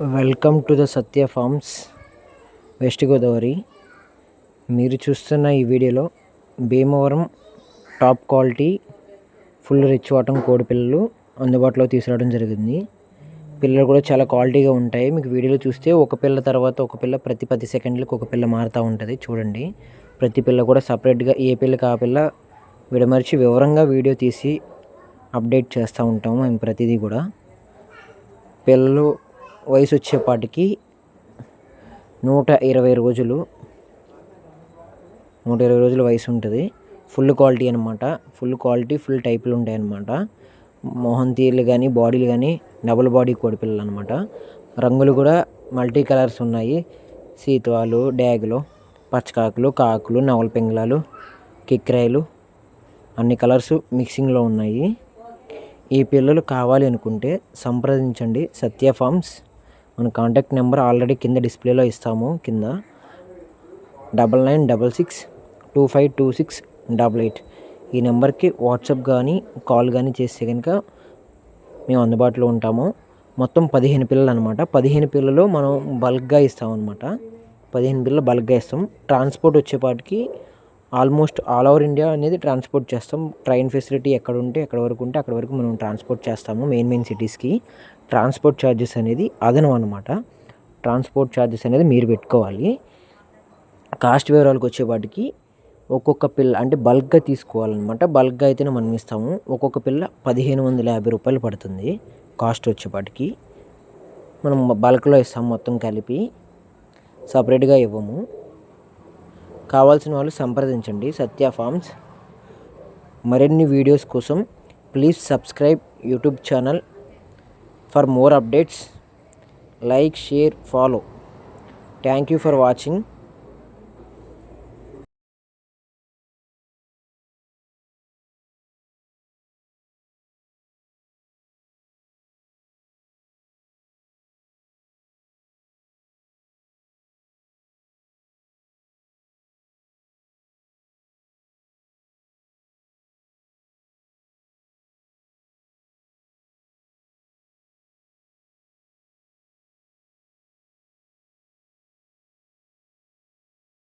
Welcome to the Satya farms west Godavari. మీరు చూస్తున్న ఈ వీడియోలో Bhimavaram top quality full rich వాటం కోడి పిల్లలు అందుబాటులో తీసుకురావడం జరిగింది. పిల్లలు కూడా చాలా క్వాలిటీగా ఉంటాయి. మీకు వీడియోలో చూస్తే ఒక పిల్ల తర్వాత ఒక పిల్ల ప్రతి పది సెకండ్లకు ఒక పిల్ల మారుతూ ఉంటుంది. చూడండి. ప్రతి పిల్ల కూడా సపరేట్గా ఏ పిల్లకి ఆ పిల్ల విడమర్చి వివరంగా వీడియో తీసి అప్డేట్ చేస్తూ ఉంటాము మేము ప్రతిదీ కూడా. పిల్లలు వయసు వచ్చేపాటికి నూట ఇరవై రోజులు నూట ఇరవై రోజుల వయసు ఉంటుంది ఫుల్ క్వాలిటీ అనమాట ఫుల్ క్వాలిటీ ఫుల్ టైపులు ఉంటాయి అనమాట మోహన్ తీర్లు కానీ బాడీలు కానీ డబుల్ బాడీ కోడి పిల్లలు అనమాట రంగులు కూడా మల్టీ కలర్స్ ఉన్నాయి. సీతువాలు డ్యాగులు పచ్చకాకులు కాకులు నవల పింగళాలు కిక్రాయిలు అన్ని కలర్స్ మిక్సింగ్లో ఉన్నాయి. ఈ పిల్లలు కావాలి అనుకుంటే సంప్రదించండి. సత్య ఫార్మ్స్ మన కాంటాక్ట్ నెంబర్ ఆల్రెడీ కింద డిస్ప్లేలో ఇస్తాము కింద double nine double six two five two six double eight ఈ నెంబర్కి వాట్సాప్ కానీ కాల్ కానీ చేస్తే కనుక మేము అందుబాటులో ఉంటాము. మొత్తం పదిహేను పిల్లలు అనమాట పదిహేను పిల్లలు మనం బల్క్గా ఇస్తాం అనమాట పదిహేను పిల్లలు బల్క్గా ఇస్తాం. ట్రాన్స్పోర్ట్ వచ్చేపాటికి ఆల్మోస్ట్ ఆల్ ఓవర్ ఇండియా అనేది ట్రాన్స్పోర్ట్ చేస్తాం. ట్రైన్ ఫెసిలిటీ ఎక్కడ ఉంటే ఎక్కడ వరకు ఉంటే అక్కడ వరకు మనం ట్రాన్స్పోర్ట్ చేస్తాము మెయిన్ మెయిన్ సిటీస్కి. ట్రాన్స్పోర్ట్ ఛార్జెస్ అనేది అదనం అనమాట ట్రాన్స్పోర్ట్ ఛార్జెస్ అనేది మీరు పెట్టుకోవాలి. కాస్ట్ వివరాలకు వచ్చేపాటికి ఒక్కొక్క పిల్ల అంటే బల్క్గా తీసుకోవాలన్నమాట. బల్క్గా అయితేనే మనం ఇస్తాము. ఒక్కొక్క పిల్ల పదిహేను వందల యాభై రూపాయలు పడుతుంది కాస్ట్ వచ్చేపాటికి. మనం బల్క్లో ఇస్తాం మొత్తం కలిపి. సపరేట్గా ఇవ్వము. కావాల్సిన వాళ్ళు సంప్రదించండి సత్య ఫార్మ్స్. మరిన్ని వీడియోస్ కోసం please subscribe YouTube channel for more updates. Like share follow. Thank you for watching.